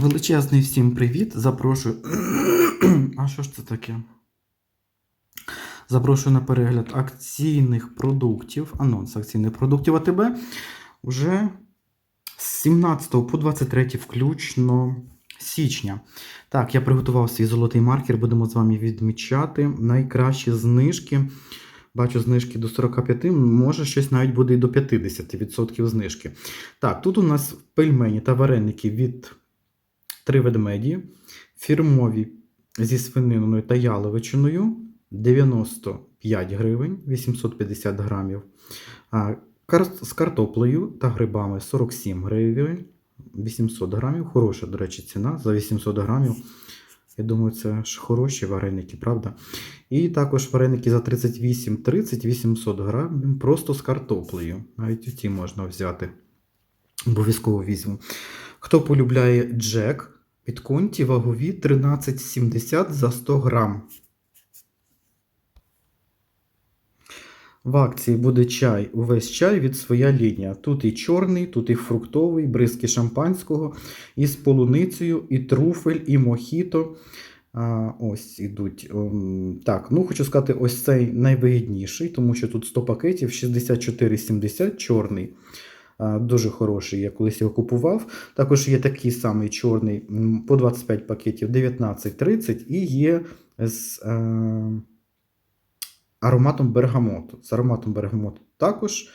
Величезний всім привіт. Запрошую. А що ж це таке? Запрошую на перегляд акційних продуктів, анонс акційних продуктів АТБ вже з 17 по 23 включно січня. Так, я приготував свій золотий маркер, будемо з вами відмічати найкращі знижки. Бачу знижки до 45, може щось навіть буде і до 50% знижки. Так, тут у нас пельмені та вареники від три ведмеді, фірмові зі свининою та яловичиною 95 гривень 850 грамів. З картоплею та грибами 47 гривень 800 грамів. Хороша, до речі, ціна за 800 грамів. Я думаю, це ж хороші вареники, правда? І також вареники за 38 30 800 грамів просто з картоплею. Навіть оті можна взяти. Обов'язково візьму. Хто полюбляє джек, від конті вагові 13,70 за 100 грам. В акції буде чай, увесь чай від своя лінія. Тут і чорний, тут і фруктовий, бризки шампанського, і з полуницею, і труфель, і мохіто. А, ось ідуть. Ем, Так, ну хочу сказати, ось цей найвигідніший, тому що тут 100 пакетів, 64,70 чорний. А, Дуже хороший, я колись його купував. Також є такий самий чорний по 25 пакетів 19,30 і є з е, ароматом бергамоту. З ароматом бергамоту також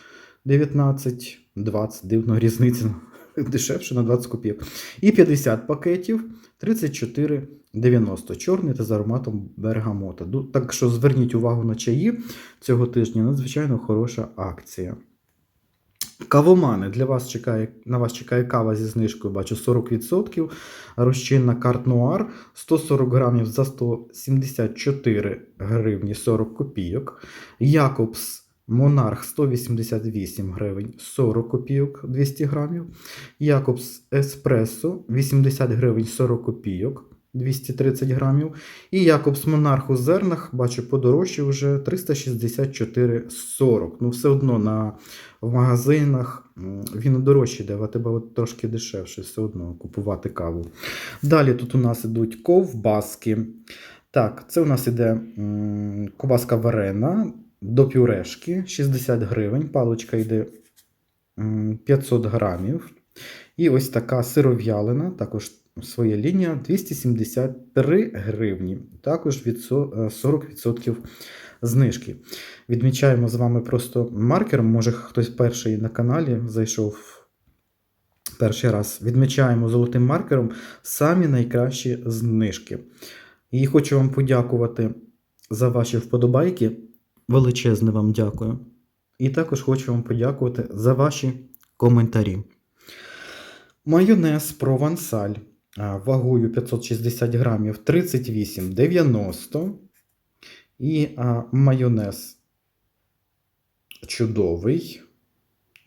19,20. Дивно, різниця дешевше на 20 копійок. І 50 пакетів 34,90. Чорний та з ароматом бергамота. Так що зверніть увагу на чаї цього тижня. Надзвичайно хороша акція. Кавомани. Для вас чекає, на вас чекає кава зі знижкою, бачу 40%. Розчинна карт Нуар 140 грамів за 174 гривні 40 копійок. Якобс Монарх 188 гривень 40 копійок 200 грамів. Якобс Еспресо 80 гривень 40 копійок 230 грамів. І Якобс Монарх у зернах, бачу, подорожче вже 364,40. Ну, все одно на, в магазинах він дорожчий йде, а тебе от трошки дешевше, все одно купувати каву. Далі тут у нас ідуть ковбаски. Так, це у нас іде м, ковбаска варена до пюрешки 60 гривень. Паличка йде 500 грамів. І ось така сиров'ялина, також своя лінія 273 гривні. Також від е, 40% знижки. Відмічаємо з вами просто маркером. Може, хтось перший на каналі зайшов перший раз. Відмічаємо золотим маркером самі найкращі знижки. І хочу вам подякувати за ваші вподобайки. Величезне вам дякую. І також хочу вам подякувати за ваші коментарі. Майонез провансаль вагою 560 грамів 38,90. І а, майонез чудовий.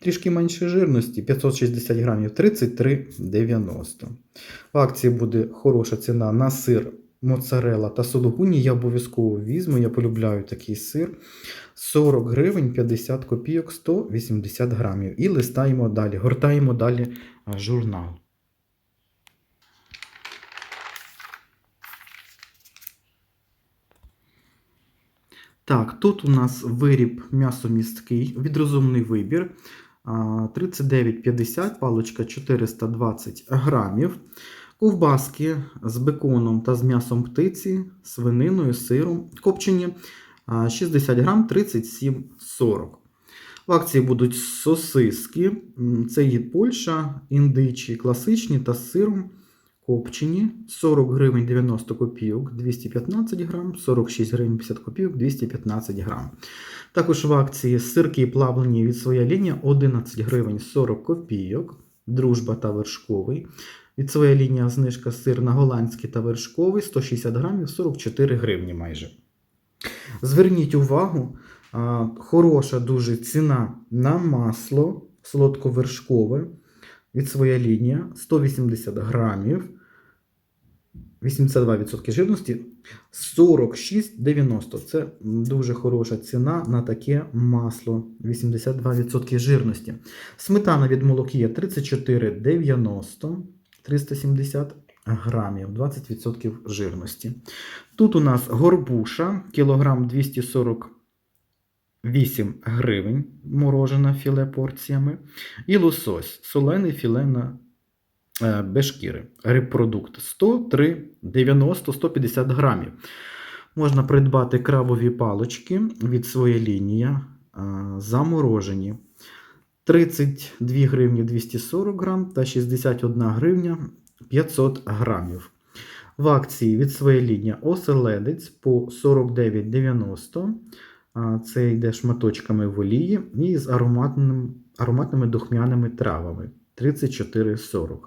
Трішки менше жирності 560 грамів 33,90. В акції буде хороша ціна на сир моцарелла та сулугуні. Я обов'язково візьму, я полюбляю такий сир. 40 гривень 50 копійок 180 грамів. І листаємо далі, гортаємо далі журнал. Так, тут у нас виріб м'ясомісткий, відрозумний вибір. 39,50, паличка 420 грамів. Ковбаски з беконом та з м'ясом птиці, свининою, сиром, копчені 60 грам 37,40. В акції будуть сосиски. Це є Польща, індичі, класичні та з сиром копчені. 40 гривень 90 копійок 215 грам, 46 гривень 50 копійок 215 грам. Також в акції сирки плавлені від своя лінія 11 гривень 40 копійок. Дружба та вершковий. Від своя лінія знижка сир на голландський та вершковий 160 грамів 44 гривні майже. Зверніть увагу, хороша дуже ціна на масло солодковершкове від своя лінія 180 грамів, 82% жирності 46,90. Це дуже хороша ціна на таке масло 82% жирності. Сметана від молокія 34,90, 370 грамів, 20% жирності. Тут у нас горбуша, кілограм 248 гривень, морожена філе порціями. І лосось, солений філе на без шкіри. Репродукт 103, 90, 150 грамів. Можна придбати крабові палочки від своєї лінії, е, заморожені. 32 гривні 240 грам та 61 гривня 500 грамів. В акції від своєї лінії оселедець по 49,90. Це йде шматочками в олії і з ароматним, ароматними духмяними травами 34,40.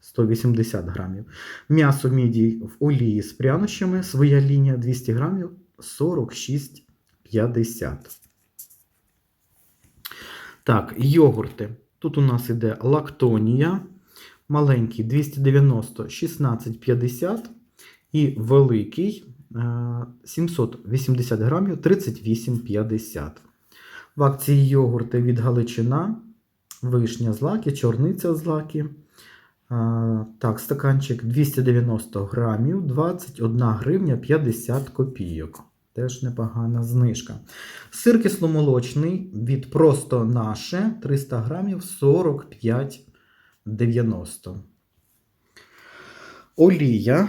180 грамів. М'ясо мідій в олії з прянощами. Своя лінія 200 грамів 46,50. Так, йогурти. Тут у нас іде лактонія. Маленький 290 16,50 і великий е, 780 грамів 38,50. В акції йогурти від Галичина, вишня злаки, чорниця злаки. Е, Так, стаканчик 290 грамів, 21 гривня 50 копійок. Теж непогана знижка. Сир кисломолочний від просто наше 300 грамів 45,90. Олія.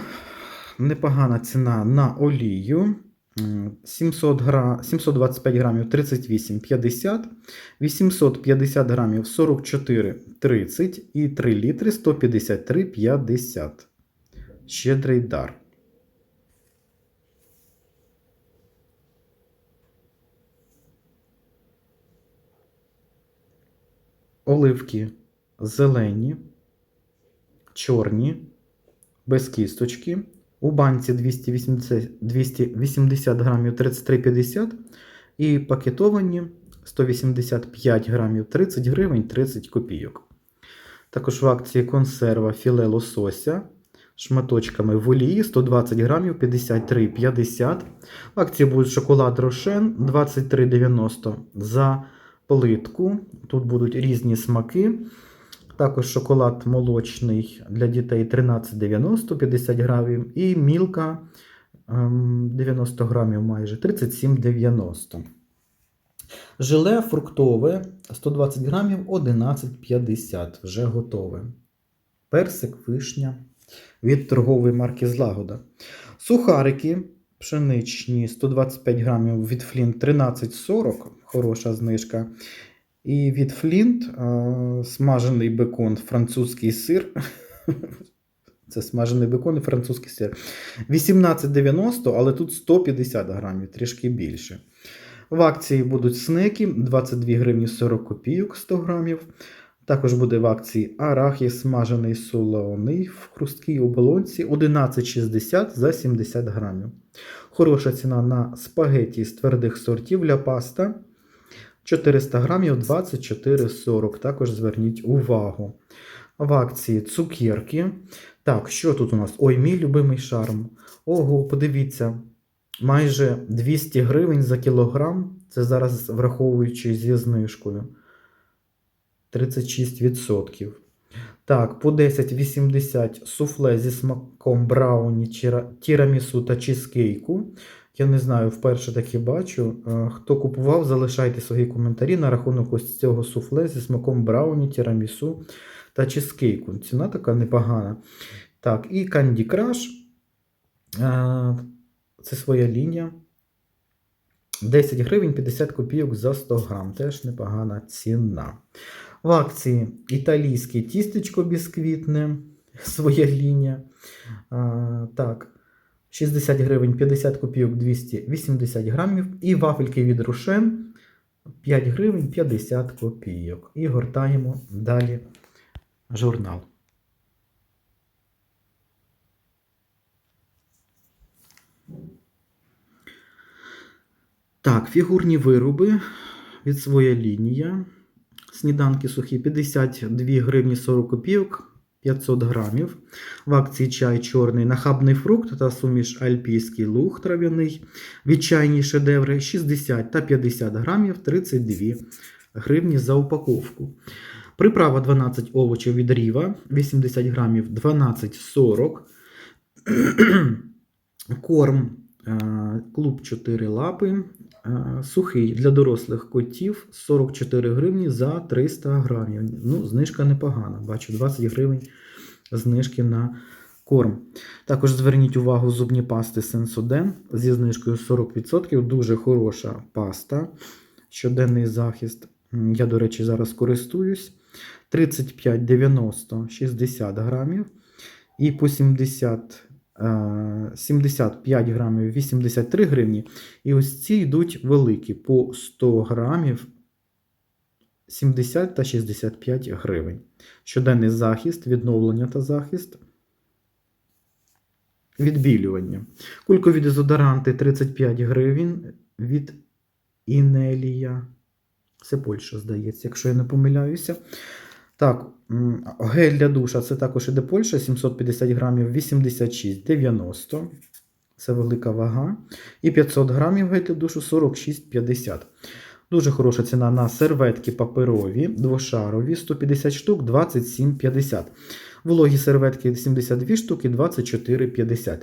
Непогана ціна на олію. М, 700 гра... 725 грамів 38,50, 850 грамів 44,30 і 3 літри 153,50. Щедрий дар. Оливки зелені, чорні, без кісточки. У банці 280, 280 грамів 33,50 і пакетовані 185 грамів 30 гривень 30 копійок. Також в акції консерва філе лосося шматочками в олії 120 грамів 53,50. В акції буде шоколад Рошен 23,90 за плитку. Тут будуть різні смаки. Також шоколад молочний для дітей 13,90 50 грамів. І мілка ем, 90 грамів майже 37,90. Желе фруктове 120 грамів 11,50. Вже готове. Персик, вишня від торгової марки Злагода. Сухарики пшеничні 125 грамів від Флінт 13,40. Хороша знижка. І від Флінт е, смажений бекон, французький сир. Це смажений бекон і французький сир. 18,90, але тут 150 грамів, трішки більше. В акції будуть снеки 22 гривні 40 копійок 100 грамів. Також буде в акції арахіс смажений солоний в хрусткій оболонці 11,60 за 70 грамів. Хороша ціна на спагеті з твердих сортів для паста. 400 грамів 24,40. Також зверніть увагу. В акції цукерки. Так, що тут у нас? Ой, мій любимий шарм. Ого, подивіться. Майже 200 гривень за кілограм. Це зараз враховуючи зі знижкою. 36%. Так, по 10,80 суфле зі смаком брауні, тірамісу та чизкейку. Я не знаю, вперше таке бачу. Е, Хто купував, залишайте свої коментарі на рахунок ось цього суфле зі смаком брауні, тірамісу та чизкейку. Ціна така непогана. Так, і Candy Crush. Е, Це своя лінія. 10 гривень 50 копійок за 100 грам. Теж непогана ціна. В акції італійське тістечко бісквітне, своя лінія. А, так, 60 гривень 50 копійок 280 грамів. І вафельки від Рошен 5 гривень 50 копійок. І гортаємо далі журнал. Так, фігурні вироби від своя лінія. Сніданки сухі 52 гривні 40 копійок 500 грамів. В акції чай чорний нахабний фрукт та суміш альпійський луг трав'яний. Від чайні шедеври 60 та 50 грамів 32 гривні за упаковку. Приправа 12 овочів від Ріва 80 грамів 12,40. Корм клуб 4 лапи. е, Сухий для дорослих котів 44 гривні за 300 грамів. Ну, знижка непогана. Бачу 20 гривень знижки на корм. Також зверніть увагу зубні пасти Сенсоден зі знижкою 40%. Дуже хороша паста. Щоденний захист. Я, до речі, зараз користуюсь. 35,90 60 грамів. І по 70, е, 75 грамів 83 гривні. І ось ці йдуть великі по 100 грамів 70 та 65 гривень. Щоденний захист, відновлення та захист. Відбілювання. Кулькові дезодоранти 35 гривень від Інелія. Це Польща, здається, якщо я не помиляюся. Так, гель для душа це також іде Польща, 750 грамів 86,90. Це велика вага. І 500 грамів гель для душу 46,50. Дуже хороша ціна на серветки паперові, двошарові, 150 штук, 27,50. Вологі серветки 72 штуки, 24,50.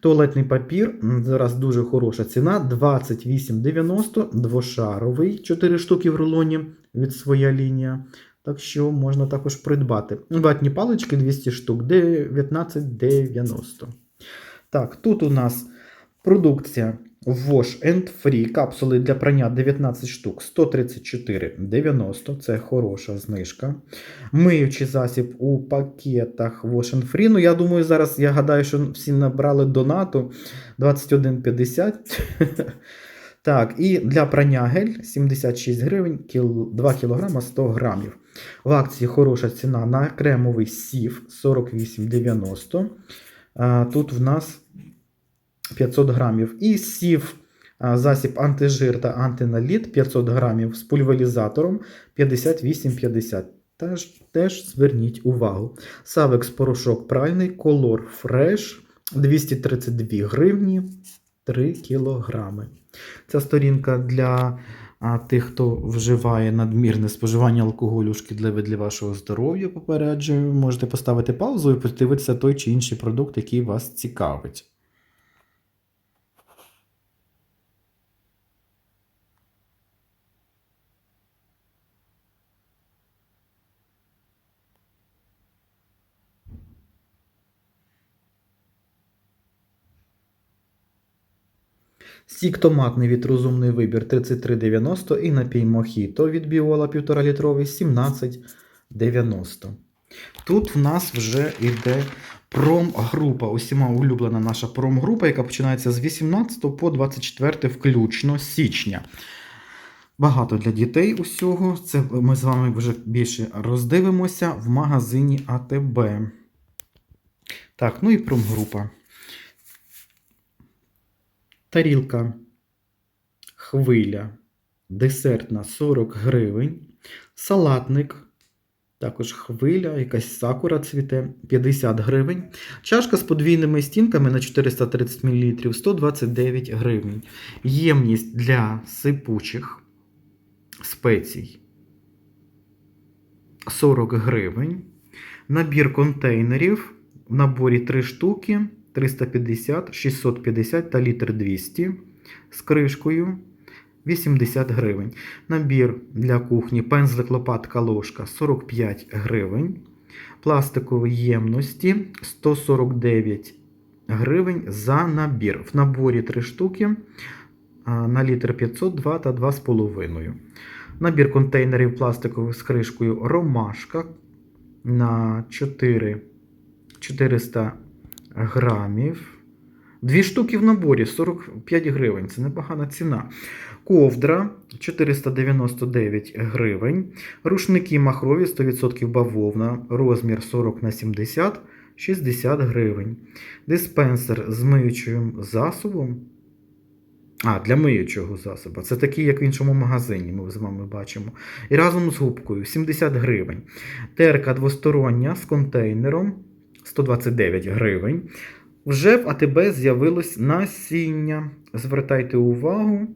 Туалетний папір, зараз дуже хороша ціна, 28,90, двошаровий, 4 штуки в рулоні від своя лінія. Так що можна також придбати. Ватні палички 200 штук, 19,90. Так, тут у нас продукція Wash and Free, капсули для прання 19 штук, 134,90. Це хороша знижка. Миючий засіб у пакетах Wash and Free. Ну, я думаю, зараз я гадаю, що всі набрали донату 21,50. Так, і для прання гель 76 гривень, 2 кг 100 грамів. В акції хороша ціна на кремовий сів 48,90. Тут в нас 500 грамів. І сів засіб антижир та антиналіт 500 грамів з пульверізатором 58,50. Теж, теж зверніть увагу. Савекс порошок пральний, Color Fresh 232 гривні 3 кілограми. Ця сторінка для а, тих, хто вживає надмірне споживання алкоголю шкідливе для вашого здоров'я. Попереджую, можете поставити паузу і подивитися той чи інший продукт, який вас цікавить. Сік томатний від розумний вибір 33,90 і напій Мохіто від Біола 1,5 літровий 17,90. Тут в нас вже йде промгрупа, усіма улюблена наша промгрупа, яка починається з 18 по 24 включно січня. Багато для дітей усього. Це ми з вами вже більше роздивимося в магазині АТБ. Так, ну і промгрупа. Тарілка хвиля десертна 40 гривень. Салатник, також хвиля, якась сакура цвіте 50 гривень. Чашка з подвійними стінками на 430 мл 129 гривень. Ємність для сипучих спецій 40 гривень. Набір контейнерів в наборі 3 штуки. 350, 650 та літр 200 з кришкою 80 гривень. Набір для кухні пензлик, лопатка, ложка 45 гривень. Пластикові ємності 149 гривень за набір. В наборі 3 штуки на літр 502 та 2,5. Набір контейнерів пластикових з кришкою ромашка на 4 400 грамів. Дві штуки в наборі 45 гривень. Це непогана ціна. Ковдра 499 гривень. Рушники махрові 100% бавовна. Розмір 40 на 70 60 гривень. Диспенсер з миючим засобом. А, для миючого засобу. Це такий, як в іншому магазині, ми з вами бачимо. І разом з губкою 70 гривень. Терка двостороння з контейнером 129 гривень. Вже в АТБ з'явилось насіння. Звертайте увагу,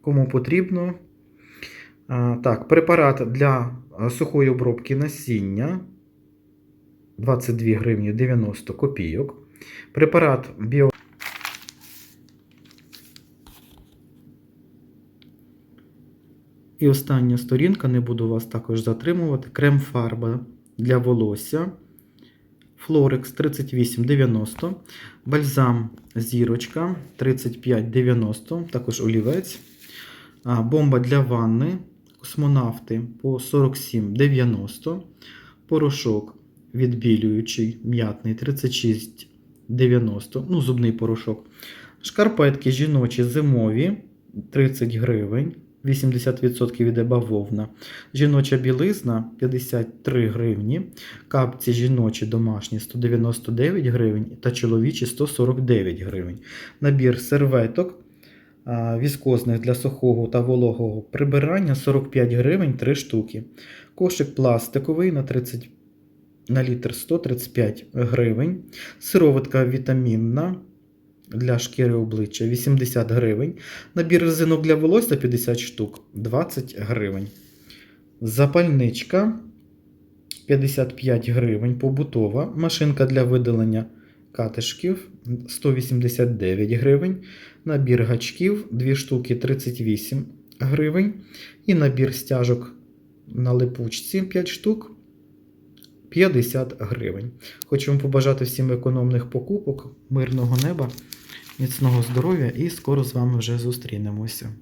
кому потрібно. Так, препарат для сухої обробки насіння 22 гривні 90 копійок. Препарат біо. І остання сторінка, не буду вас також затримувати. Крем-фарба для волосся. Флорекс 3890. Бальзам зірочка 3590. Також олівець. Бомба для ванни. Космонавти по 47,90. Порошок відбілюючий м'ятний 36,90. Ну, зубний порошок. Шкарпетки жіночі зимові 30 гривень. 80% іде бавовна. Жіноча білизна 53 гривні. Капці жіночі домашні 199 гривень та чоловічі 149 гривень. Набір серветок віскозних для сухого та вологого прибирання 45 гривень 3 штуки. Кошик пластиковий на 30 на літр 135 гривень. Сироватка вітамінна для шкіри обличчя 80 гривень. Набір резинок для волосся 50 штук 20 гривень. Запальничка 55 гривень побутова. Машинка для видалення катишків 189 гривень. Набір гачків 2 штуки 38 гривень. І набір стяжок на липучці 5 штук 50 гривень. Хочу вам побажати всім економних покупок, мирного неба, міцного здоров'я і скоро з вами вже зустрінемося.